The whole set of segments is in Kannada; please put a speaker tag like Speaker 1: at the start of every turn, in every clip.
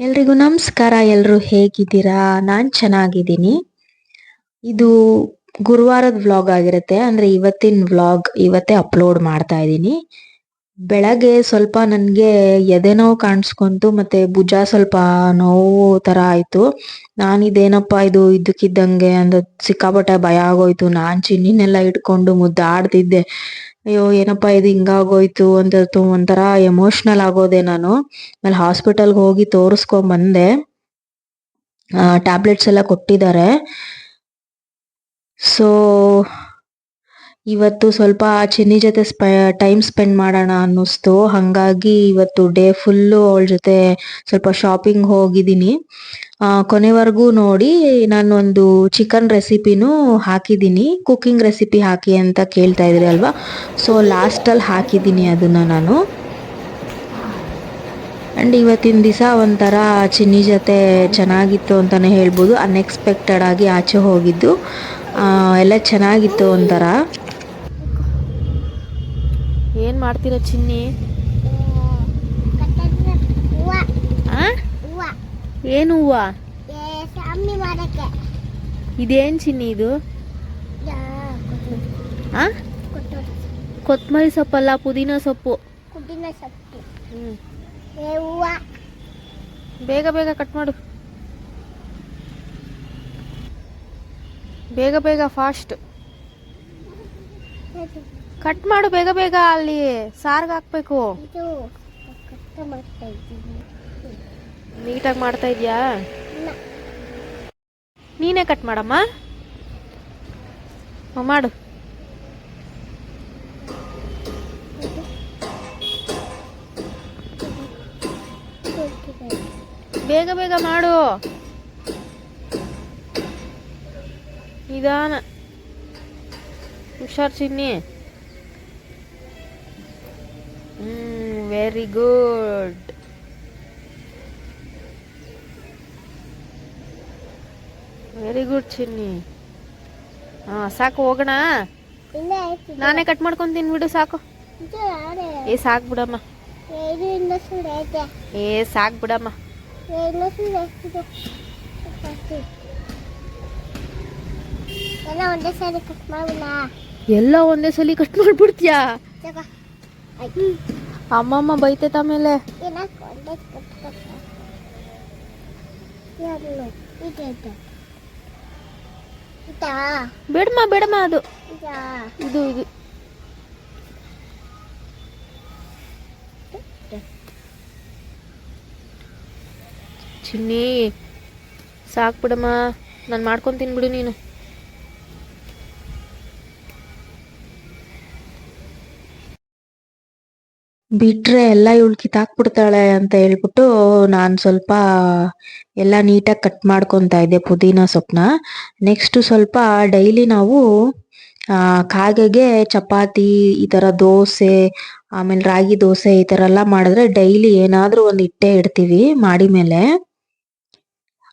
Speaker 1: ಎಲ್ರಿಗೂ ನಮಸ್ಕಾರ, ಎಲ್ರು ಹೇಗಿದ್ದೀರಾ? ನಾನ್ ಚೆನ್ನಾಗಿದ್ದೀನಿ. ಇದು ಗುರುವಾರದ ವ್ಲಾಗ್ ಆಗಿರುತ್ತೆ. ಅಂದ್ರೆ ಇವತ್ತಿನ ವ್ಲಾಗ್ ಇವತ್ತೇ ಅಪ್ಲೋಡ್ ಮಾಡ್ತಾ ಇದ್ದೀನಿ. ಬೆಳಗ್ಗೆ ಸ್ವಲ್ಪ ನನ್ಗೆ ಎದೆ ನೋವು ಕಾಣಿಸ್ಕೊಂತು, ಮತ್ತೆ ಭುಜ ಸ್ವಲ್ಪ ನೋವು ತರ ಆಯ್ತು. ನಾನ್ ಇದೇನಪ್ಪ ಇದು ಇದಕ್ಕಿದ್ದಂಗೆ ಅಂದ, ಸಿಕ್ಕಾಪಟ್ಟೆ ಭಯ ಆಗೋಯ್ತು. ನಾನ್ ಚಿನ್ನಿನೆಲ್ಲ ಇಟ್ಕೊಂಡು ಮುದ್ದಾಡ್ತಿದ್ದೆ. ಅಯ್ಯೋ, ಏನಪ್ಪಾ ಇದು ಹಿಂಗಾಗೋಯ್ತು ಅಂತ ಒಂಥರ ಎಮೋಷನಲ್ ಆಗೋದೆ ನಾನು. ಆಮೇಲೆ ಹಾಸ್ಪಿಟಲ್ಗೆ ಹೋಗಿ ತೋರಿಸ್ಕೊಂಡ್ ಬಂದೆ. ಟ್ಯಾಬ್ಲೆಟ್ಸ್ ಎಲ್ಲ ಕೊಟ್ಟಿದ್ದಾರೆ. ಸೊ ಇವತ್ತು ಸ್ವಲ್ಪ ಚಿನ್ನಿ ಜೊತೆ ಟೈಮ್ ಸ್ಪೆಂಡ್ ಮಾಡೋಣ ಅನ್ನಿಸ್ತು. ಹಂಗಾಗಿ ಇವತ್ತು ಡೇ ಫುಲ್ಲು ಅವಳ ಜೊತೆ ಸ್ವಲ್ಪ ಶಾಪಿಂಗ್ ಹೋಗಿದ್ದೀನಿ. ಕೊನೆವರೆಗೂ ನೋಡಿ ನಾನೊಂದು ಚಿಕನ್ ರೆಸಿಪಿನೂ ಹಾಕಿದ್ದೀನಿ. ಕುಕ್ಕಿಂಗ್ ರೆಸಿಪಿ ಹಾಕಿ ಅಂತ ಕೇಳ್ತಾ ಇದ್ರಿ ಅಲ್ವಾ? ಸೊ ಲಾಸ್ಟಲ್ಲಿ ಹಾಕಿದ್ದೀನಿ ಅದನ್ನು ನಾನು. ಆ್ಯಂಡ್ ಇವತ್ತಿನ ದಿವಸ ಒಂಥರ ಚಿನ್ನಿ ಜೊತೆ ಚೆನ್ನಾಗಿತ್ತು ಅಂತಲೇ ಹೇಳ್ಬೋದು. ಅನ್ಎಕ್ಸ್ಪೆಕ್ಟೆಡ್ ಆಗಿ ಆಚೆ ಹೋಗಿದ್ದು. ಎಲ್ಲ ಚೆನ್ನಾಗಿತ್ತು ಒಂಥರ.
Speaker 2: ಏನ್ ಮಾಡ್ತೀರ ಚಿನ್ನಿ? ಆ? ಏನು ಹೂವ?
Speaker 3: ಸ್ವಾಮಿ ಮಾಡಕ್ಕೆ
Speaker 2: ಇದೇನ್ ಚಿನ್ನಿ ಇದು? ಆ? ಕೊತ್ತಂಬರಿ ಸೊಪ್ಪಲ್ಲ, ಪುದೀನ ಸೊಪ್ಪು.
Speaker 3: ಕುದಿನ ಸೊಪ್ಪು
Speaker 2: ಹ್ಮ್.
Speaker 3: ಏ ಹೂವ
Speaker 2: ಬೇಗ ಬೇಗ ಕಟ್ ಮಾಡು. ಬೇಗ ಬೇಗ ಫಾಸ್ಟ್ ಕಟ್ ಮಾಡು ಬೇಗ ಬೇಗ ಅಲ್ಲಿ ಸಾರ್ಗೆ ಹಾಕ್ಬೇಕು. ನೀಟಾಗಿ ಮಾಡ್ತಾ ಇದ್ಯಾ? ನೀನೇ ಕಟ್ ಮಾಡಮ್ಮ. ಮಾಡು. ಬೇಗ ಬೇಗ ಮಾಡು. ನಿಧಾನ. ಹುಷಾರ್ ಚಿನ್ನಿ. ವೆರಿ ಗುಡ್ ವೆರಿ ಗುಡ್ ಚಿನ್ನಿ. ಹಾ ಸಾಕು ಹೋಗೋಣ. ನಾನೇ ಕಟ್ ಮಾಡ್ಕೊಂತೀನಿ ಬಿಡು ಸಾಕು? ಏ ಸಾಕು ಬಿಡಮ್ಮ.
Speaker 3: ಏ,
Speaker 2: ಸಾಕು ಬಿಡಮ್ಮ.
Speaker 3: ಎಲ್ಲ ಒಂದೇ
Speaker 2: ಸಲ ಕಟ್ ಮಾಡ್ಬಿಡ್ತೀಯಾ? ಅಮ್ಮಮ್ಮ ಬೈತೈತ ಆಮೇಲೆ. ಬಿಡಮ್ಮ ಬಿಡಮ್ಮ ಅದು.
Speaker 3: ಇದು?
Speaker 2: ಇದು ಚಿನ್ನಿ ಸಾಕು ಬಿಡಮ್ಮ. ನಾನು ಮಾಡ್ಕೊಂತೀನಿ ಬಿಡು ನೀನು.
Speaker 1: ಬಿಟ್ರೆ ಎಲ್ಲ ಇವಳು ಕಿತ್ತಾಕ್ಬಿಡ್ತಾಳೆ ಅಂತ ಹೇಳ್ಬಿಟ್ಟು ನಾನು ಸ್ವಲ್ಪ ಎಲ್ಲ ನೀಟಾಗಿ ಕಟ್ ಮಾಡ್ಕೊತಾ ಇದ್ದೆ ಪುದೀನ ಸೊಪ್ಪನ್ನ ನೆಕ್ಸ್ಟ್ ಸ್ವಲ್ಪ ಡೈಲಿ ನಾವು ಕಾಗೆಗೆ ಚಪಾತಿ, ಈ ತರ ದೋಸೆ, ಆಮೇಲೆ ರಾಗಿ ದೋಸೆ ಈ ತರ ಎಲ್ಲ ಮಾಡಿದ್ರೆ ಡೈಲಿ ಏನಾದ್ರೂ ಒಂದು ಇಟ್ಟೆ ಇಡ್ತೀವಿ ಮಾಡಿ ಮೇಲೆ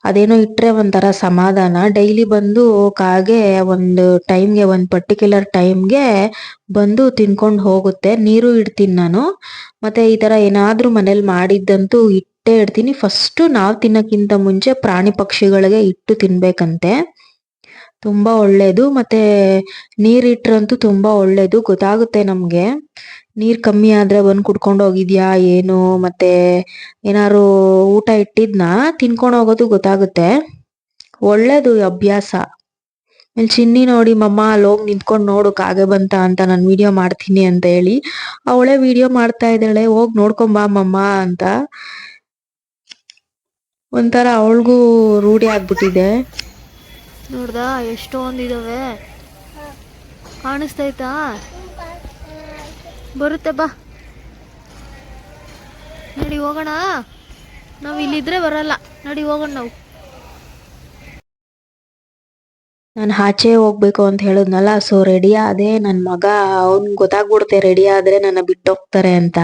Speaker 1: ಅದೇನೋ ಇಟ್ರೆ ಒಂಥರ ಸಮಾಧಾನ. ಡೈಲಿ ಬಂದು ಕಾಗೆ ಒಂದು ಟೈಮ್ಗೆ ಒಂದು ಪರ್ಟಿಕ್ಯುಲರ್ ಟೈಮ್ಗೆ ಬಂದು ತಿನ್ಕೊಂಡು ಹೋಗುತ್ತೆ. ನೀರು ಇಡ್ತೀನಿ ನಾನು. ಮತ್ತೆ ಈ ತರ ಏನಾದರೂ ಮನೇಲಿ ಮಾಡಿದ್ದಂತೂ ಇಟ್ಟೇ ಇಡ್ತೀನಿ. ಫಸ್ಟ್ ನಾವು ತಿನ್ನೋಕ್ಕಿಂತ ಮುಂಚೆ ಪ್ರಾಣಿ ಪಕ್ಷಿಗಳಿಗೆ ಇಟ್ಟು ತಿನ್ಬೇಕಂತೆ. ತುಂಬಾ ಒಳ್ಳೇದು. ಮತ್ತೆ ನೀರಿಟ್ರಂತೂ ತುಂಬಾ ಒಳ್ಳೇದು. ಗೊತ್ತಾಗುತ್ತೆ ನಮ್ಗೆ. ನೀರ್ ಕಮ್ಮಿ ಆದ್ರೆ ಬಂದ್ ಕುಡ್ಕೊಂಡ್ ಹೋಗಿದ್ಯಾ, ಏನು, ಮತ್ತೆ ಏನಾರು ಊಟ ಇಟ್ಟಿದ್ನ? ತಿನ್ಕೊಂಡ್ ಹೋಗೋದು ಗೊತ್ತಾಗುತ್ತೆ. ಒಳ್ಳೇದು ಅಭ್ಯಾಸ. ಇಲ್ಲಿ ಚಿನ್ನಿ ನೋಡಿ, ಮಮ್ಮ, ಅಲ್ಲಿ ಹೋಗಿ ನಿಂತ್ಕೊಂಡು ನೋಡು, ಕಾಗೆ ಬಂತ ಅಂತ ನಾನು ವಿಡಿಯೋ ಮಾಡ್ತೀನಿ ಅಂತ ಹೇಳಿ, ಅವಳೇ ವಿಡಿಯೋ ಮಾಡ್ತಾ ಇದ್ದಾಳೆ, ಹೋಗಿ ನೋಡ್ಕೊಂಬಾ ಮಮ್ಮ ಅಂತ. ಒಂಥರ ಅವಳಿಗೂ ರೂಢಿ ಆಗ್ಬಿಟ್ಟಿದೆ.
Speaker 2: ನೋಡ್ದಾ ಎಷ್ಟೊಂದಿದಾವೆ ಕಾಣಿಸ್ತೈತಾ ಬರುತ್ತೆ, ಬಾ. ನಡಿ ಹೋಗೋಣ. ನಾವು ಇಲ್ಲಿದ್ರೆ ಬರಲ್ಲ. ನಡಿ ಹೋಗೋಣ ನಾವು.
Speaker 1: ನಾನು ಆಚೆ ಹೋಗ್ಬೇಕು ಅಂತ ಹೇಳಿದ್ನಲ್ಲ ಸೊ ರೆಡಿ ಆದೆ. ನನ್ ಮಗ, ಅವ್ನ್ ಗೊತ್ತಾಗ್ಬಿಡುತ್ತೆ ರೆಡಿ ಆದ್ರೆ ನನ್ನ ಬಿಟ್ಟೋಗ್ತಾರೆ ಅಂತ.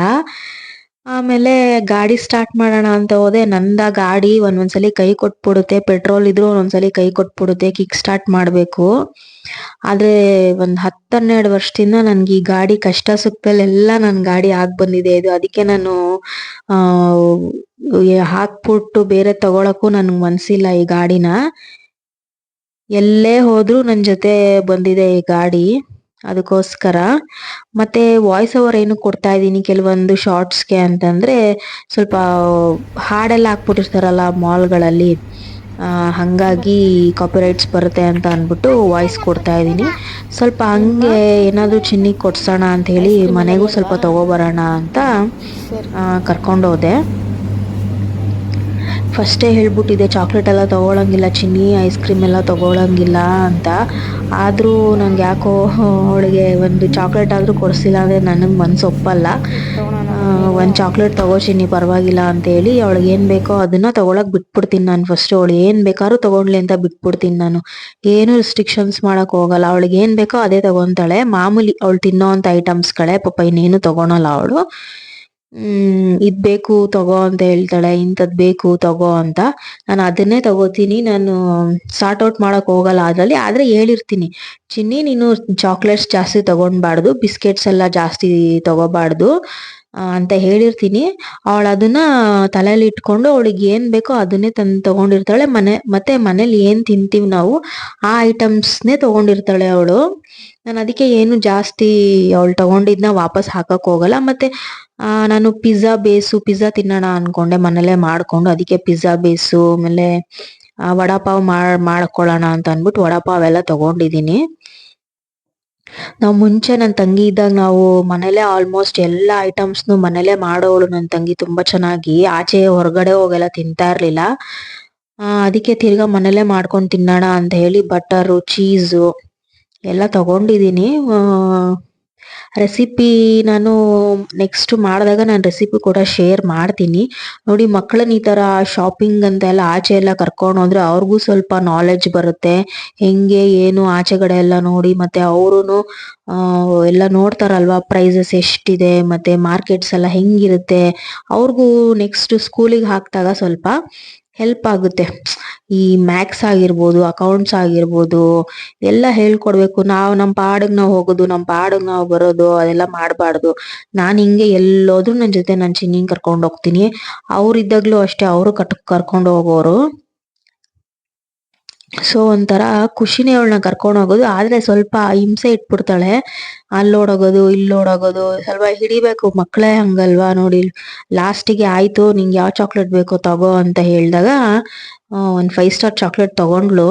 Speaker 1: ಆಮೇಲೆ ಗಾಡಿ ಸ್ಟಾರ್ಟ್ ಮಾಡೋಣ ಅಂತ ಹೋದೆ. ನಂದ ಗಾಡಿ ಒಂದೊಂದ್ಸಲಿ ಕೈ ಕೊಟ್ಬಿಡುತ್ತೆ. ಪೆಟ್ರೋಲ್ ಇದ್ರು ಒಂದೊಂದ್ಸಲಿ ಕೈ ಕೊಟ್ಬಿಡುತ್ತೆ. ಕಿಕ್ ಸ್ಟಾರ್ಟ್ ಮಾಡ್ಬೇಕು. ಆದ್ರೆ ಒಂದ್ ಹನ್ನೆರಡು ವರ್ಷದಿಂದ ನನ್ಗೆ ಈ ಗಾಡಿ ಕಷ್ಟ ಸುಖದಲ್ಲೆಲ್ಲ ನನ್ ಗಾಡಿ ಆಗ್ ಬಂದಿದೆ. ಇದು ಅದಕ್ಕೆ ನಾನು, ಆ ಹಾಕ್ಬಿಟ್ಟು ಬೇರೆ ತಗೊಳಕ್ಕೂ ನನ್ಗ್ ಮನ್ಸಿಲ್ಲ ಈ ಗಾಡಿನ. ಎಲ್ಲೇ ಹೋದ್ರು ನನ್ ಜೊತೆ ಬಂದಿದೆ ಈ ಗಾಡಿ, ಅದಕ್ಕೋಸ್ಕರ. ಮತ್ತೆ ವಾಯ್ಸ್ ಓವರ್ ಏನು ಕೊಡ್ತಾ ಇದ್ದೀನಿ ಕೆಲವೊಂದು ಶಾರ್ಟ್ಸ್ಗೆ ಅಂತಂದ್ರೆ ಸ್ವಲ್ಪ ಹಾಡೆಲ್ಲ ಹಾಕ್ಬಿಟ್ಟಿರ್ತಾರಲ್ಲ ಮಾಲ್ಗಳಲ್ಲಿ ಹಂಗಾಗಿ ಕಾಪಿರೈಟ್ಸ್ ಬರುತ್ತೆ ಅಂತ ಅಂದ್ಬಿಟ್ಟು ವಾಯ್ಸ್ ಕೊಡ್ತಾ ಇದ್ದೀನಿ. ಸ್ವಲ್ಪ ಹಂಗೆ ಏನಾದರೂ ಚಿನ್ನಿ ಕೊಡ್ಸೋಣ ಹೇಳಿ ಮನೆಗೂ ಸ್ವಲ್ಪ ತಗೋಬರೋಣ ಅಂತ ಕರ್ಕೊಂಡು ಹೋದೆ. ಫಸ್ಟೇ ಹೇಳ್ಬಿಟ್ಟಿದೆ ಚಾಕ್ಲೇಟ್ ಎಲ್ಲ ತಗೊಳಂಗಿಲ್ಲ ಚಿನ್ನಿ ಐಸ್ ಕ್ರೀಮ್ ಎಲ್ಲ ತಗೊಳಂಗಿಲ್ಲ ಅಂತ. ಆದರೂ ನಂಗೆ ಯಾಕೋ ಅವಳಿಗೆ ಒಂದು ಚಾಕ್ಲೇಟ್ ಆದರೂ ಕೊಡಿಸಿಲ್ಲ ಅಂದರೆ ನನಗೆ ಮನಸ್ಸು ಒಪ್ಪಲ್ಲ. ಒಂದು ಚಾಕ್ಲೇಟ್ ತಗೋ ಚಿನ್ನಿ ಪರವಾಗಿಲ್ಲ ಅಂತೇಳಿ ಅವಳಿಗೆ ಏನು ಬೇಕೋ ಅದನ್ನ ತಗೊಳಕ್ ಬಿಟ್ಬಿಡ್ತೀನಿ ನಾನು ಫಸ್ಟ್ ಅವಳು ಏನು ಬೇಕಾದ್ರೂ ತಗೊಂಡ್ಲಿ ಅಂತ ಬಿಟ್ಬಿಡ್ತೀನಿ ನಾನು. ಏನು ರಿಸ್ಟ್ರಿಕ್ಷನ್ಸ್ ಮಾಡಕ್ ಹೋಗಲ್ಲ. ಅವಳಿಗೆ ಏನು ಬೇಕೋ ಅದೇ ತಗೊಂತಾಳೆ. ಮಾಮೂಲಿ ಅವಳು ತಿನ್ನೋ ಅಂತ ಐಟಮ್ಸ್ಗಳೇ ಪಾಪ ಇನ್ನೇನು ತಗೊಳಲ್ಲ ಅವಳು. ಹ್ಮ್, ಇದ್ ಬೇಕು ತಗೋ ಅಂತ ಹೇಳ್ತಾಳೆ, ಇಂಥದ್ ಬೇಕು ತಗೋ ಅಂತ. ನಾನು ಅದನ್ನೇ ತಗೋತೀನಿ, ನಾನು ಸಾರ್ಟ್ ಔಟ್ ಮಾಡಕ್ ಹೋಗಲ್ಲ ಅದರಲ್ಲಿ, ಆದ್ರೆ ಹೇಳಿರ್ತೀನಿ. ಚಿನ್ನಿ, ನೀನು ಚಾಕ್ಲೇಟ್ಸ್ ಜಾಸ್ತಿ ತಗೊಂಡ್ಬಾರ್ದು ಬಿಸ್ಕೆಟ್ಸ್ ಎಲ್ಲ ಜಾಸ್ತಿ ತಗೋಬಾರ್ದು ಅಂತ ಹೇಳಿರ್ತೀನಿ. ಅವಳು ಅದನ್ನ ತಲೆಯಲ್ಲಿ ಇಟ್ಕೊಂಡು ಅವಳಿಗೆ ಏನ್ ಬೇಕೋ ಅದನ್ನೇ ತಂದು ತಗೊಂಡಿರ್ತಾಳೆ. ಮನೆ, ಮತ್ತೆ ಮನೇಲಿ ಏನ್ ತಿಂತೀವಿ ನಾವು, ಆ ಐಟಮ್ಸ್ನೇ ತಗೊಂಡಿರ್ತಾಳೆ ಅವಳು. ನಾನು ಅದಕ್ಕೆ ಏನು ಜಾಸ್ತಿ ಅವಳು ತಗೊಂಡಿದ್ನ ವಾಪಸ್ ಹಾಕಕ್ ಹೋಗಲ್ಲ. ಮತ್ತೆ ನಾನು ಪಿಜ್ಜಾ ಬೇಸು, ಪಿಜ್ಜಾ ತಿನ್ನೋಣ ಅನ್ಕೊಂಡೆ. ಮನೇಲೇ ಮಾಡಿಕೊಂಡು ಅದಕ್ಕೆ ಪಿಜ್ಜಾ ಬೇಸು, ಆಮೇಲೆ ವಡಾಪಾವ್ ಮಾಡ್, ಮಾಡ್ಕೊಳ್ಳೋಣ ಅಂತ ಅಂದ್ಬಿಟ್ಟು ವಡಾಪಾವ್ ಎಲ್ಲ ತಗೊಂಡಿದ್ದೀನಿ. ನಾವು ಮುಂಚೆ ನನ್ನ ತಂಗಿ ಇದ್ದಾಗ ನಾವು ಮನೇಲೇ ಆಲ್ಮೋಸ್ಟ್ ಎಲ್ಲ ಐಟಮ್ಸ್ನು ಮನೇಲೇ ಮಾಡೋಳು ನನ್ನ ತಂಗಿ ತುಂಬಾ ಚೆನ್ನಾಗಿ. ಆಚೆ ಹೊರಗಡೆ ಹೋಗೆಲ್ಲ ತಿಂತಾ ಇರ್ಲಿಲ್ಲ. ಅದಕ್ಕೆ ತಿರ್ಗಾ ಮನೇಲೆ ಮಾಡ್ಕೊಂಡು ತಿನ್ನೋಣ ಅಂತ ಹೇಳಿ ಬಟರು, ಚೀಸು ಎಲ್ಲ ತಗೊಂಡಿದ್ದೀನಿ. ರೆಸಿಪಿ ನಾನು ನೆಕ್ಸ್ಟ್ ಮಾಡಿದಾಗ ನಾನು ರೆಸಿಪಿ ಕೂಡ ಶೇರ್ ಮಾಡ್ತೀನಿ. ನೋಡಿ ಮಕ್ಕಳನ್ನ ಈ ಥರ ಶಾಪಿಂಗ್ ಅಂತ ಎಲ್ಲ ಆಚೆ ಎಲ್ಲ ಕರ್ಕೊಂಡು ಹೋದರೆ ಅವ್ರಿಗೂ ಸ್ವಲ್ಪ ನಾಲೆಜ್ ಬರುತ್ತೆ. ಹೆಂಗೆ, ಏನು ಆಚೆಗಡೆ ಎಲ್ಲ ನೋಡಿ ಮತ್ತು ಅವರು ಎಲ್ಲ ನೋಡ್ತಾರಲ್ವಾ ಪ್ರೈಸಸ್ ಎಷ್ಟಿದೆ ಮತ್ತು ಮಾರ್ಕೆಟ್ಸ್ ಎಲ್ಲ ಹೆಂಗಿರುತ್ತೆ. ಅವ್ರಿಗೂ ನೆಕ್ಸ್ಟ್ ಸ್ಕೂಲಿಗೆ ಹಾಕಿದಾಗ ಸ್ವಲ್ಪ ಹೆಲ್ಪ್ ಆಗುತ್ತೆ. ಈ ಮ್ಯಾಕ್ಸ್ ಆಗಿರ್ಬೋದು ಅಕೌಂಟ್ಸ್ ಆಗಿರ್ಬೋದು, ಎಲ್ಲ ಹೇಳ್ಕೊಡ್ಬೇಕು. ನಾವು ನಮ್ಮ ಪಾಡಿಗೆ ನಾವು ಹೋಗೋದು ನಮ್ಮ ಪಾಡಿಗೆ ನಾವು ಬರೋದು, ಅದೆಲ್ಲ ಮಾಡಬಾರ್ದು. ನಾನು ಹಿಂಗೆ ಎಲ್ಲೋದ್ರು ನನ್ನ ಜೊತೆ ನನ್ನ ಚಿನ್ನಿಂಗ್ ಕರ್ಕೊಂಡು ಹೋಗ್ತೀನಿ. ಅವ್ರಿದ್ದಾಗ್ಲೂ ಅಷ್ಟೇ, ಅವರು ಕಟ್, ಕರ್ಕೊಂಡು ಹೋಗೋರು. ಸೊ ಒಂಥರ ಖುಷಿನೇ ಅವಳನ್ನ ಕರ್ಕೊಂಡು ಹೋಗೋದು. ಆದರೆ ಸ್ವಲ್ಪ ಹಿಂಸೆ ಇಟ್ಬಿಡ್ತಾಳೆ. ಅಲ್ಲಿ ಓಡೋಗೋದು, ಇಲ್ಲಿ ಓಡೋಗೋದು, ಸ್ವಲ್ಪ ಹಿಡಿಬೇಕು. ಮಕ್ಕಳೇ ಹಂಗಲ್ವಾ ನೋಡಿ. ಲಾಸ್ಟಿಗೆ ಆಯಿತು, ನಿಂಗೆ ಯಾವ ಚಾಕ್ಲೇಟ್ ಬೇಕೋ ತಗೋ ಅಂತ ಹೇಳಿದಾಗ ಒಂದು ಫೈವ್ ಸ್ಟಾರ್ ಚಾಕ್ಲೇಟ್ ತಗೊಂಡ್ಲು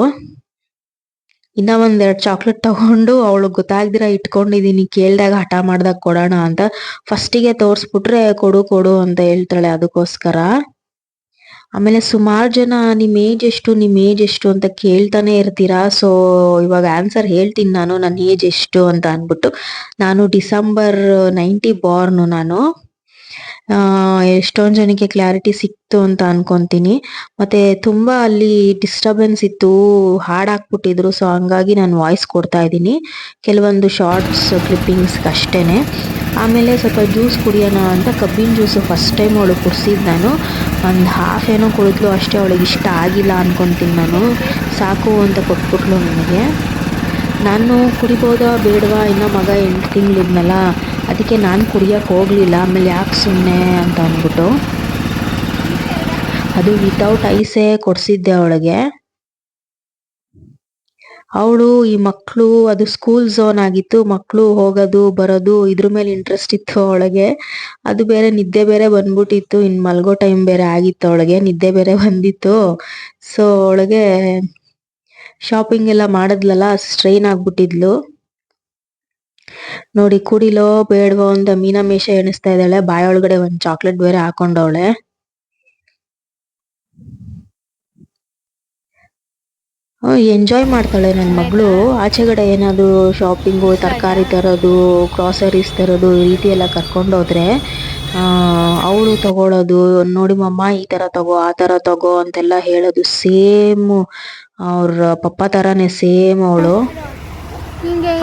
Speaker 1: ಇನ್ನ ಒಂದೆರಡು ಚಾಕ್ಲೇಟ್ ತಗೊಂಡು ಅವಳು ಗೊತ್ತಾಗ್ದಿರ ಇಟ್ಕೊಂಡಿದೀನಿ. ಕೇಳಿದಾಗ ಹಠ ಮಾಡ್ದಾಗ ಕೊಡೋಣ ಅಂತ. ಫಸ್ಟಿಗೆ ತೋರಿಸ್ಬಿಟ್ರೆ ಕೊಡು ಕೊಡು ಅಂತ ಹೇಳ್ತಾಳೆ ಅದಕ್ಕೋಸ್ಕರ. ಆಮೇಲೆ ಸುಮಾರು ಜನ ನಿಮ್ಮ ಏಜ್ ಎಷ್ಟು ನಿಮ್ಮ ಏಜ್ ಎಷ್ಟು ಅಂತ ಕೇಳ್ತಾನೆ ಇರ್ತೀರಾ? ಸೊ ಇವಾಗ ಆನ್ಸರ್ ಹೇಳ್ತೀನಿ ನಾನು ನನ್ನ ಏಜ್ ಎಷ್ಟು ಅಂತ ಅನ್ಬಿಟ್ಟು ನಾನು ಡಿಸೆಂಬರ್ ನೈಂಟಿ ಬಾರ್ನು ನಾನು. ಎಷ್ಟೊಂದ್ ಜನಕ್ಕೆ ಕ್ಲಾರಿಟಿ ಸಿಕ್ತು ಅಂತ ಅನ್ಕೊಂತೀನಿ. ಮತ್ತೆ ತುಂಬಾ ಅಲ್ಲಿ ಡಿಸ್ಟರ್ಬೆನ್ಸ್ ಇತ್ತು ಹಾಡ್ ಹಾಕ್ಬಿಟ್ಟಿದ್ರು ಸೊ ಹಂಗಾಗಿ ನಾನು ವಾಯ್ಸ್ ಕೊಡ್ತಾ ಇದ್ದೀನಿ. ಕೆಲವೊಂದು ಶಾರ್ಟ್ಸ್ ಕ್ಲಿಪ್ಪಿಂಗ್ಸ್ ಅಷ್ಟೇನೆ. ಆಮೇಲೆ ಸ್ವಲ್ಪ ಜ್ಯೂಸ್ ಕುಡಿಯೋಣ ಅಂತ ಕಬ್ಬಿನ ಜ್ಯೂಸು ಫಸ್ಟ್ ಟೈಮ್ ಅವಳು ಕುಡಿಸಿದ್ದು ನಾನು. ಒಂದು ಹಾಫ್ ಏನೋ ಕುಡಿದ್ಲು, ಅಷ್ಟೇ ಅವಳಿಗೆ ಇಷ್ಟ ಆಗಿಲ್ಲ ಅನ್ಕೊಂತೀನಿ ನಾನು. ಸಾಕು ಅಂತ ಕೊಟ್ಬಿಟ್ಲು ನನಗೆ. ನಾನು ಕುಡಿಬೋದಾ, ಬೇಡವಾ, ಇನ್ನೂ ಮಗ ಎಂಟು ತಿಂಗಳಿದ್ನಲ್ಲ ಅದಕ್ಕೆ ನಾನು ಕುಡಿಯೋಕ್ಕೆ ಹೋಗಲಿಲ್ಲ. ಆಮೇಲೆ ಯಾಕೆ ಸುಮ್ಮನೆ ಅಂತ ಅಂದ್ಬಿಟ್ಟು ಅದು ವಿತೌಟ್ ಐಸೇ ಕೊಡಿಸಿದ್ದೆ ಅವಳಿಗೆ. ಅವಳು ಈ ಮಕ್ಕಳು ಅದು ಸ್ಕೂಲ್ ಝೋನ್ ಆಗಿತ್ತು. ಮಕ್ಕಳು ಹೋಗೋದು, ಬರೋದು, ಇದ್ರ ಮೇಲೆ ಇಂಟ್ರೆಸ್ಟ್ ಇತ್ತು ಅವಳಿಗೆ. ಅದು ಬೇರೆ ನಿದ್ದೆ ಬೇರೆ ಬಂದ್ಬಿಟ್ಟಿತ್ತು. ಇನ್ನು ಮಲ್ಗೋ ಟೈಮ್ ಬೇರೆ ಆಗಿತ್ತು ಅವಳಿಗೆ. ನಿದ್ದೆ ಬೇರೆ ಬಂದಿತ್ತು. ಸೊ ಅವಳಿಗೆ ಶಾಪಿಂಗ್ ಎಲ್ಲ ಮಾಡಿದ್ಲಲ್ಲ ಸ್ಟ್ರೈನ್ ಆಗ್ಬಿಟ್ಟಿದ್ಲು. ನೋಡಿ, ಕುಡಿಲೋ ಬೇಡವೋ ಅಂತ ಮೀನಮೇಷ ಎಣಿಸ್ತಾ ಇದ್ದಾಳೆ. ಬಾಯೊಳಗಡೆ ಒಂದ್ ಚಾಕ್ಲೇಟ್ ಬೇರೆ ಹಾಕೊಂಡವಳೆ. ಎಂಜಾಯ್ ಮಾಡ್ತಾಳೆ ನನ್ನ ಮಗಳು. ಆಚೆಗಡೆ ಏನಾದ್ರು ಶಾಪಿಂಗ್ ತರಕಾರಿ ತರೋದು ಗ್ರಾಸರೀಸ್ ತರೋದು, ಈ ರೀತಿ ಎಲ್ಲ ಕರ್ಕೊಂಡೋದ್ರೆ ಅವಳು ತಗೊಳ್ಳೋದು ನೋಡಿ ಮಮ್ಮ, ಈ ತರ ತಗೋ, ಆ ತರ ತಗೋ ಅಂತೆಲ್ಲ ಹೇಳೋದು ಸೇಮ್. ಅವ್ರ ಪಪ್ಪ ತರಾನೇ ಸೇಮ್ ಅವಳು.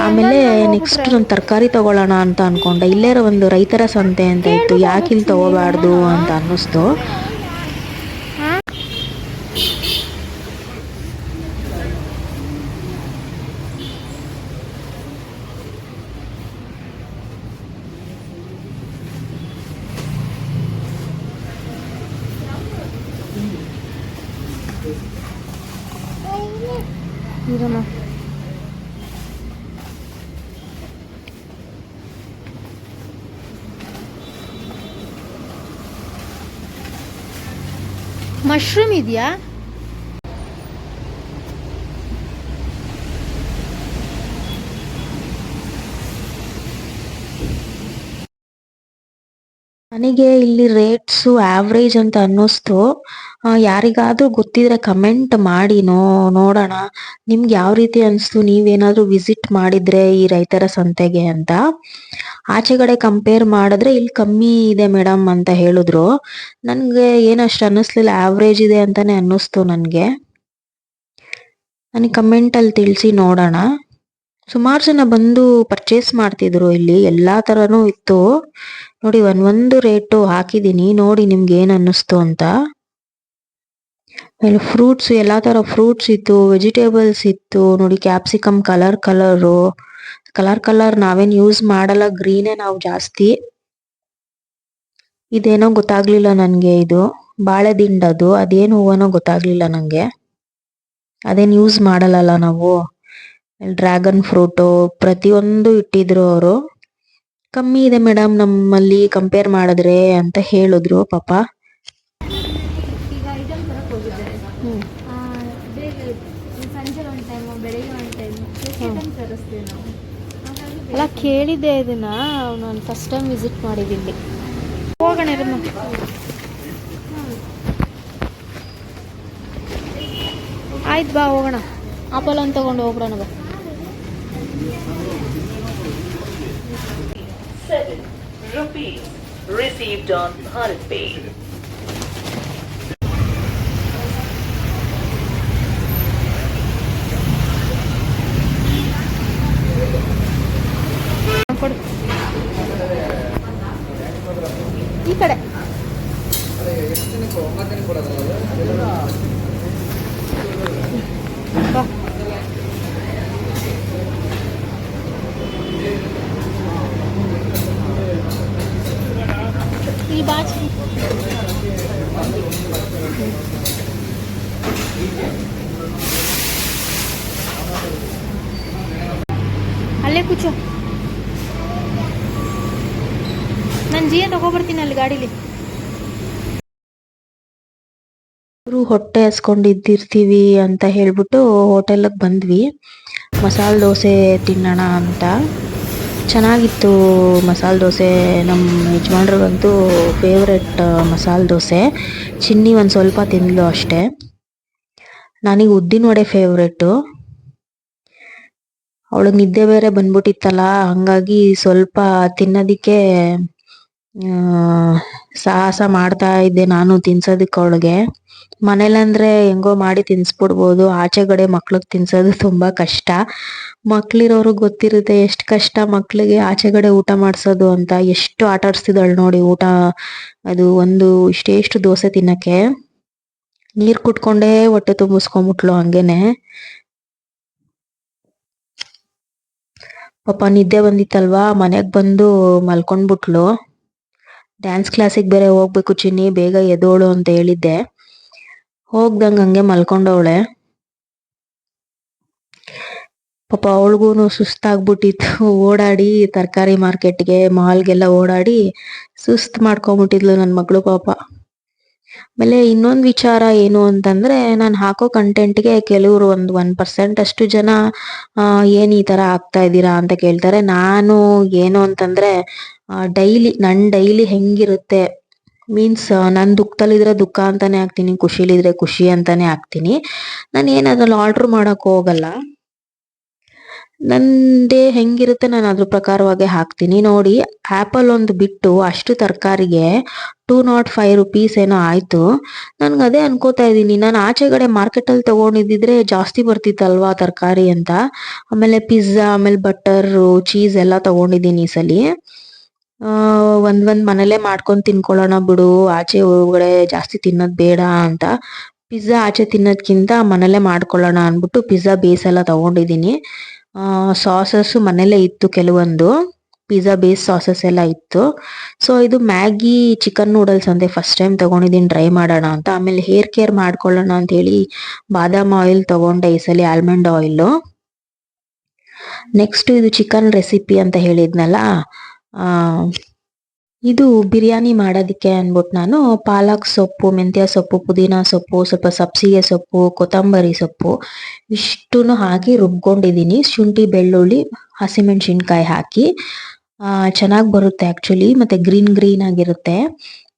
Speaker 1: ಆಮೇಲೆ ನೆಕ್ಸ್ಟ್ ನಾನು ತರಕಾರಿ ತಗೊಳ್ಳೋಣ ಅಂತ ಅನ್ಕೊಂಡೆ. ಇಲ್ಲೇ ಒಂದು ರೈತರ ಸಂತೆ ಅಂತ ಇತ್ತು. ಯಾಕೆ ಇಲ್ಲಿ ತಗೋಬಾರ್ದು ಅಂತ ಅನ್ನಿಸ್ತು.
Speaker 2: ಮಶ್ರೂಮ್ ಇದೆಯಾ?
Speaker 1: ನನಗೆ ಇಲ್ಲಿ ರೇಟ್ಸು ಆವ್ರೇಜ್ ಅಂತ ಅನ್ನಿಸ್ತು. ಯಾರಿಗಾದರೂ ಗೊತ್ತಿದ್ರೆ ಕಮೆಂಟ್ ಮಾಡಿ ನೋ, ನೋಡೋಣ. ನಿಮ್ಗೆ ಯಾವ ರೀತಿ ಅನಿಸ್ತು? ನೀವೇನಾದ್ರೂ ವಿಸಿಟ್ ಮಾಡಿದ್ರೆ ಈ ರೈತರ ಸಂತೆಗೆ ಅಂತ. ಆಚೆಗಡೆ ಕಂಪೇರ್ ಮಾಡಿದ್ರೆ ಇಲ್ಲಿ ಕಮ್ಮಿ ಇದೆ ಮೇಡಮ್ ಅಂತ ಹೇಳಿದ್ರು. ನನಗೆ ಏನಷ್ಟು ಅನ್ನಿಸ್ಲಿಲ್ಲ ಆವ್ರೇಜ್ ಇದೆ ಅಂತಾನೆ ಅನ್ನಿಸ್ತು ನನಗೆ. ನನಗೆ ಕಮೆಂಟಲ್ಲಿ ತಿಳಿಸಿ ನೋಡೋಣ. ಸುಮಾರು ಜನ ಬಂದು ಪರ್ಚೇಸ್ ಮಾಡ್ತಿದ್ರು ಇಲ್ಲಿ, ಎಲ್ಲಾ ತರನು ಇತ್ತು. ನೋಡಿ ಒಂದೊಂದು ರೇಟು ಹಾಕಿದೀನಿ, ನೋಡಿ ನಿಮ್ಗೆ ಏನ್ ಅನ್ನಿಸ್ತು ಅಂತ. ಆಮೇಲೆ ಫ್ರೂಟ್ಸ್ ಎಲ್ಲಾ ತರ ಫ್ರೂಟ್ಸ್ ಇತ್ತು ವೆಜಿಟೇಬಲ್ಸ್ ಇತ್ತು, ನೋಡಿ capsicum colour colour colour colour ನಾವೇನ್ ಯೂಸ್ ಮಾಡಲ್ಲ ಗ್ರೀನೇ ನಾವು ಜಾಸ್ತಿ. ಇದೇನೋ ಗೊತ್ತಾಗ್ಲಿಲ್ಲ ನನ್ಗೆ ಇದು. ಬಾಳೆ ದಿಂಡದು ಅದೇನು ಹೂವನೋ ಗೊತ್ತಾಗ್ಲಿಲ್ಲ ನಂಗೆ. ಅದೇನ್ ಯೂಸ್ ಮಾಡಲ್ಲ ನಾವು. ಡ್ರ್ಯಾಗನ್ ಫ್ರೂಟು ಪ್ರತಿಯೊಂದು ಇಟ್ಟಿದ್ರು ಅವರು. ಕಮ್ಮಿ ಇದೆ ಮೇಡಮ್ ನಮ್ಮಲ್ಲಿ ಕಂಪೇರ್ ಮಾಡಿದ್ರೆ ಅಂತ ಹೇಳಿದ್ರು ಪಾಪ
Speaker 3: ಈಗ ಐಟಮ್ ತರಕ್ ಹೋಗಿದ್ದಾರೆ
Speaker 2: ಹ್ಮ್
Speaker 3: ಆ, ಬೇಗ ಸಂಜೆ ಒಂದು ಟೈಮು ಬೆಳಿಗ್ಗೆ ಒಂದು ಟೈಮು ಐಟಮ್ ತರಿಸ್ತೀವಿ ನಾವು
Speaker 2: ಅಲ್ಲ, ಕೇಳಿದ್ದೆ ಇದನ್ನ. ನಾನು ಫಸ್ಟ್ ಟೈಮ್ ವಿಸಿಟ್ ಮಾಡಿದ್ದೀನಿ. ಹೋಗೋಣ ಇರಮ್ಮ. ಆಯ್ತು ಬಾ, ಹೋಗೋಣ. ಆಪಲ್ ತಗೊಂಡು ಹೋಗ್ಬಿಡೋಣ ಬಾ.
Speaker 4: Rupees rupees received on Bharat Pay.
Speaker 2: ಕೊಡು ಈ ಕಡೆ ಬಾ ಇಲ್ಲಿ ಬಾಚಿ ಅಲ್ಲೇ ಕೂಚು. ನಾನು ಜಿಯ ತಗೊಬರ್ತೀನಿ ಅಲ್ಲಿ ಗಾಡೀಲಿ.
Speaker 1: ಇವ್ರು ಹೊಟ್ಟೆ ಹಸ್ಕೊಂಡಿದ್ದಿರ್ತೀವಿ ಅಂತ ಹೇಳ್ಬಿಟ್ಟು ಹೋಟೆಲ್ಗೆ ಬಂದ್ವಿ. ಮಸಾಲ ದೋಸೆ ತಿನ್ನೋಣ ಅಂತ. ಚೆನ್ನಾಗಿತ್ತು ಮಸಾಲೆ ದೋಸೆ. ನಮ್ಮ ಯಜಮಾನ್ರಿಗಂತೂ ಫೇವ್ರೆಟ್ ಮಸಾಲೆ ದೋಸೆ. ಚಿನ್ನಿ ಒಂದು ಸ್ವಲ್ಪ ತಿಂದ್ಲು ಅಷ್ಟೇ. ನನಗೆ ಉದ್ದಿನ ವಡೆ ಫೇವ್ರೆಟ್ಟು ಅವಳಿಗೆ ನಿದ್ದೆ ಬೇರೆ ಬಂದ್ಬಿಟ್ಟಿತ್ತಲ್ಲ, ಹಂಗಾಗಿ ಸ್ವಲ್ಪ ತಿನ್ನೋದಿಕ್ಕೆ ಸಾಹಸ ಮಾಡ್ತಾ ಇದ್ದೆ ನಾನು ತಿನ್ಸೋದಕ್ಕೆ ಅವಳಿಗೆ. ಮನೇಲಂದ್ರೆ ಹೆಂಗೋ ಮಾಡಿ ತಿನ್ಸ್ಬಿಡ್ಬೋದು. ಆಚೆಗಡೆ ಮಕ್ಳಿಗೆ ತಿನ್ಸೋದು ತುಂಬಾ ಕಷ್ಟ. ಮಕ್ಳಿರೋರು ಗೊತ್ತಿರುತ್ತೆ ಎಷ್ಟು ಕಷ್ಟ ಮಕ್ಳಿಗೆ ಆಚೆಗಡೆ ಊಟ ಮಾಡಿಸೋದು ಅಂತ. ಎಷ್ಟು ಆಟ ಆಡ್ಸ್ತಿದ್ದಾಳೆ ನೋಡಿ ಊಟ. ಅದು ಒಂದು ಇಷ್ಟೇಷ್ಟು ದೋಸೆ ತಿನ್ನಕ್ಕೆ. ನೀರ್ ಕುಟ್ಕೊಂಡೇ ಹೊಟ್ಟೆ ತುಂಬಿಸ್ಕೊಂಬಿಟ್ಲು ಹಂಗೇನೆ. ಪಾಪ ನಿದ್ದೆ ಬಂದಿತ್ತಲ್ವಾ? ಮನೆಗ್ ಬಂದು ಮಲ್ಕೊಂಡ್ಬಿಟ್ಲು. ಡ್ಯಾನ್ಸ್ ಕ್ಲಾಸಿಗೆ ಬೇರೆ ಹೋಗ್ಬೇಕು, ಚಿನ್ನಿ ಬೇಗ ಎದ್ದೋಳು ಅಂತ ಹೇಳಿದ್ದೆ. ಹೋಗ್ದಂಗ್ ಹಂಗೆ ಮಲ್ಕೊಂಡವಳೆ. ಪಾಪ ಅವಳಿಗೂ ಸುಸ್ತಾಗ್ಬಿಟ್ಟಿತ್ತು. ಓಡಾಡಿ ತರಕಾರಿ ಮಾರ್ಕೆಟ್ಗೆ, ಮಾಲ್ಗೆಲ್ಲ ಓಡಾಡಿ ಸುಸ್ತ್ ಮಾಡ್ಕೊಂಬಿಟ್ಟಿದ್ಲು ನನ್ನ ಮಗಳು ಪಾಪ. ಆಮೇಲೆ ಇನ್ನೊಂದು ವಿಚಾರ ಏನು ಅಂತಂದ್ರೆ ನಾನ್ ಹಾಕೋ ಕಂಟೆಂಟ್ಗೆ ಕೆಲವ್ರು ಒಂದು ಒನ್ ಪರ್ಸೆಂಟ್ ಅಷ್ಟು ಜನ ಏನು ಈ ತರ ಆಗ್ತಾ ಇದ್ದೀರಾ ಅಂತ ಕೇಳ್ತಾರೆ. ನಾನು ಏನು ಅಂತಂದ್ರೆ ಡೈಲಿ ನನ್ ಡೈಲಿ ಹೆಂಗಿರುತ್ತೆ? ಮೀನ್ಸ್ ನನ್ ದುಃಖದಲ್ಲಿದ್ರೆ ದುಃಖ ಅಂತಾನೆ ಹಾಕ್ತೀನಿ ಖುಷಿಲಿದ್ರೆ ಖುಷಿ ಅಂತಾನೆ ಹಾಕ್ತೀನಿ ನಾನು ಏನ್ ಅದ್ರಲ್ಲಿ ಆರ್ಡರ್ ಮಾಡೋಕೆ ಹೋಗಲ್ಲ. ಡೇ ಹೆಂಗಿರುತ್ತೆ ನಾನು ಅದ್ರ ಪ್ರಕಾರವಾಗಿ ಹಾಕ್ತೀನಿ. ನೋಡಿ ಆಪಲ್ ಒಂದು ಬಿಟ್ಟು ಅಷ್ಟು ತರಕಾರಿಗೆ ಟೂ ನಾಟ್ ಫೈವ್ ರುಪೀಸ್ ಏನೋ ಆಯಿತು. ನನಗೆ ಅದೇ ಅನ್ಕೋತಾ ಇದ್ದೀನಿ. ನಾನು ಆಚೆಗಡೆ ಮಾರ್ಕೆಟ್ ಅಲ್ಲಿ ತಗೊಂಡಿದ್ದಿದ್ರೆ ಜಾಸ್ತಿ ಬರ್ತಿತ್ತಲ್ವಾ ತರಕಾರಿ ಅಂತ. ಆಮೇಲೆ ಪಿಜ್ಜಾ ಆಮೇಲೆ ಬಟರ್ ಚೀಸ್ ಎಲ್ಲ ತಗೊಂಡಿದ್ದೀನಿ ಈ ಸಲ. ಒಂದ್ ಒಂದ್ ಮನೇಲೆ ಮಾಡ್ಕೊಂಡು ತಿನ್ಕೊಳ್ಳೋಣ ಬಿಡು. ಆಚೆ ಒಳಗಡೆ ಜಾಸ್ತಿ ತಿನ್ನೋದ್ ಬೇಡ ಅಂತ. ಪಿಜ್ಜಾ ಆಚೆ ತಿನ್ನೋದ್ಕಿಂತ ಮನೇಲೆ ಮಾಡ್ಕೊಳ್ಳೋಣ ಅನ್ಬಿಟ್ಟು ಪಿಜ್ಜಾ ಬೇಸ್ ಎಲ್ಲ ತಗೊಂಡಿದ್ದೀನಿ. ಸಾಸಸ್ ಮನೇಲೆ ಇತ್ತು ಕೆಲವೊಂದು. ಪಿಜ್ಜಾ ಬೇಸ್ ಸಾಸಸ್ ಎಲ್ಲ ಇತ್ತು. ಸೊ ಇದು ಮ್ಯಾಗಿ ಚಿಕನ್ ನೂಡಲ್ಸ್ ಅಂದೆ ಫಸ್ಟ್ ಟೈಮ್ ತಗೊಂಡಿದ್ದೀನಿ ಟ್ರೈ ಮಾಡೋಣ ಅಂತ. ಆಮೇಲೆ ಹೇರ್ ಕೇರ್ ಮಾಡ್ಕೊಳ್ಳೋಣ ಅಂತ ಹೇಳಿ ಬಾದಾಮ್ ಆಯಿಲ್ ತಗೊಂಡೆ ಈ ಸಲ ಆಲ್ಮಂಡ್ ಆಯಿಲ್ ನೆಕ್ಸ್ಟ್ ಇದು ಚಿಕನ್ ರೆಸಿಪಿ ಅಂತ ಹೇಳಿದ್ನಲ್ಲ ಇದು ಬಿರಿಯಾನಿ ಮಾಡೋದಕ್ಕೆ ಅಂದ್ಬಿಟ್ಟು ನಾನು ಪಾಲಕ್ ಸೊಪ್ಪು, ಮೆಂತ್ಯ ಸೊಪ್ಪು, ಪುದೀನ ಸೊಪ್ಪು, ಸ್ವಲ್ಪ ಸಬ್ಸಿಗೆ ಸೊಪ್ಪು, ಕೊತ್ತಂಬರಿ ಸೊಪ್ಪು, ಇಷ್ಟನ್ನು ಹಾಕಿ ರುಬ್ಕೊಂಡಿದ್ದೀನಿ. ಶುಂಠಿ, ಬೆಳ್ಳುಳ್ಳಿ, ಹಸಿಮೆಣಸಿನ್ಕಾಯಿ ಹಾಕಿ. ಚೆನ್ನಾಗಿ ಬರುತ್ತೆ ಆ್ಯಕ್ಚುಲಿ ಮತ್ತು ಗ್ರೀನ್ ಗ್ರೀನ್ ಆಗಿರುತ್ತೆ.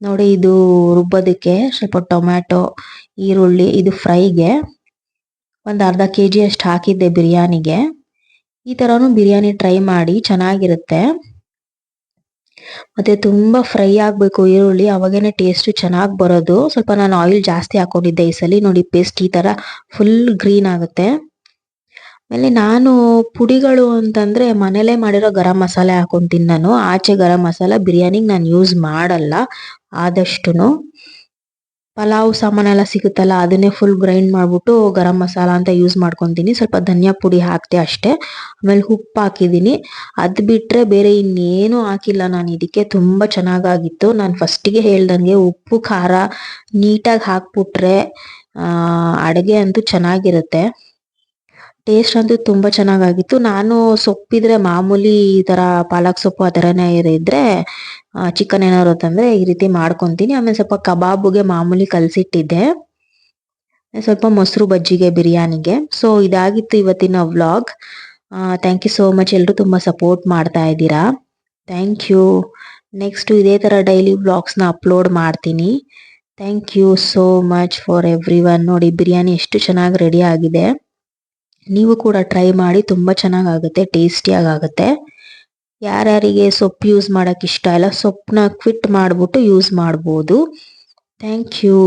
Speaker 1: ನೋಡಿ, ಇದು ರುಬ್ಬೋದಕ್ಕೆ ಸ್ವಲ್ಪ ಟೊಮ್ಯಾಟೊ, ಈರುಳ್ಳಿ, ಇದು ಫ್ರೈಗೆ ಒಂದು ಅರ್ಧ ಕೆ ಜಿ ಅಷ್ಟು ಹಾಕಿದ್ದೆ ಬಿರಿಯಾನಿಗೆ. ಈ ಥರನೂ ಬಿರಿಯಾನಿ ಟ್ರೈ ಮಾಡಿ ಚೆನ್ನಾಗಿರುತ್ತೆ. ಮತ್ತೆ ತುಂಬಾ ಫ್ರೈ ಆಗ್ಬೇಕು ಈರುಳ್ಳಿ, ಅವಾಗೇನೆ ಟೇಸ್ಟ್ ಚೆನ್ನಾಗಿ ಬರೋದು. ಸ್ವಲ್ಪ ನಾನು ಆಯಿಲ್ ಜಾಸ್ತಿ ಹಾಕೊಂಡಿದ್ದೆ ಈ ಸಲ. ನೋಡಿ ಪೇಸ್ಟ್ ಈ ತರ ಫುಲ್ ಗ್ರೀನ್ ಆಗುತ್ತೆ. ಆಮೇಲೆ ನಾನು ಪುಡಿಗಳು ಅಂತಂದ್ರೆ ಮನೇಲೆ ಮಾಡಿರೋ ಗರಂ ಮಸಾಲೆ ಹಾಕೊಂತೀನಿ ನಾನು. ಆಚೆ ಗರಂ ಮಸಾಲ ಬಿರಿಯಾನಿಗೆ ನಾನು ಯೂಸ್ ಮಾಡಲ್ಲ. ಆದಷ್ಟುನು. ಪಲಾವ್ ಸಾಮಾನೆಲ್ಲ ಸಿಗುತ್ತಲ್ಲ, ಅದನ್ನೇ ಫುಲ್ ಗ್ರೈಂಡ್ ಮಾಡ್ಬಿಟ್ಟು ಗರಂ ಮಸಾಲ ಅಂತ ಯೂಸ್ ಮಾಡ್ಕೊತೀನಿ. ಸ್ವಲ್ಪ ಧನಿಯಾ ಪುಡಿ ಹಾಕ್ತೆ ಅಷ್ಟೇ. ಆಮೇಲೆ ಉಪ್ಪು ಹಾಕಿದ್ದೀನಿ. ಅದು ಬಿಟ್ಟರೆ ಬೇರೆ ಇನ್ನೇನು ಹಾಕಿಲ್ಲ ನಾನು. ಇದಕ್ಕೆ ತುಂಬ ಚೆನ್ನಾಗಾಗಿತ್ತು. ನಾನು ಫಸ್ಟಿಗೆ ಹೇಳ್ದಂಗೆ ಉಪ್ಪು, ಖಾರ ನೀಟಾಗಿ ಹಾಕ್ಬಿಟ್ರೆ ಅಡುಗೆ ಅಂತೂ ಚೆನ್ನಾಗಿರುತ್ತೆ. ಟೇಸ್ಟ್ ಅಂತೂ ತುಂಬಾ ಚೆನ್ನಾಗಾಗಿತ್ತು. ನಾನು ಸೊಪ್ಪಿದ್ರೆ ಮಾಮೂಲಿ ಈ ತರ ಪಾಲಕ್ ಸೊಪ್ಪು ಆ ಥರನೇ ಇದ್ರೆ ಚಿಕನ್ ಏನಾದ್ರು ತಂದ್ರೆ ಈ ರೀತಿ ಮಾಡ್ಕೊಂತೀನಿ. ಆಮೇಲೆ ಸ್ವಲ್ಪ ಕಬಾಬುಗೆ ಮಾಮೂಲಿ ಕಲ್ಸಿಟ್ಟಿದ್ದೆ. ಸ್ವಲ್ಪ ಮೊಸರು ಬಜ್ಜಿಗೆ, ಬಿರಿಯಾನಿಗೆ. ಸೊ ಇದಾಗಿತ್ತು ಇವತ್ತಿನ vlog thank you so much ಎಲ್ಲರೂ ತುಂಬ ಸಪೋರ್ಟ್ ಮಾಡ್ತಾ ಇದ್ದೀರಾ. ಥ್ಯಾಂಕ್ ಯು ನೆಕ್ಸ್ಟ್ ಇದೇ ಥರ ಡೈಲಿ ವ್ಲಾಗ್ಸ್ನ ಅಪ್ಲೋಡ್ ಮಾಡ್ತೀನಿ. Thank you so much for every ನೋಡಿ, ಬಿರಿಯಾನಿ ಎಷ್ಟು ಚೆನ್ನಾಗಿ ರೆಡಿ ಆಗಿದೆ. ನೀವು ಕೂಡ ಟ್ರೈ ಮಾಡಿ ತುಂಬ ಚೆನ್ನಾಗಾಗುತ್ತೆ ಟೇಸ್ಟಿಯಾಗಿ ಆಗುತ್ತೆ ಯಾರ್ಯಾರಿಗೆ ಸೊಪ್ಪು ಯೂಸ್ ಮಾಡೋಕೆ ಇಷ್ಟ ಇಲ್ಲ, ಸೊಪ್ಪನ್ನ ಕ್ವಿಟ್ ಮಾಡಿಬಿಟ್ಟು ಯೂಸ್ ಮಾಡ್ಬೋದು. Thank you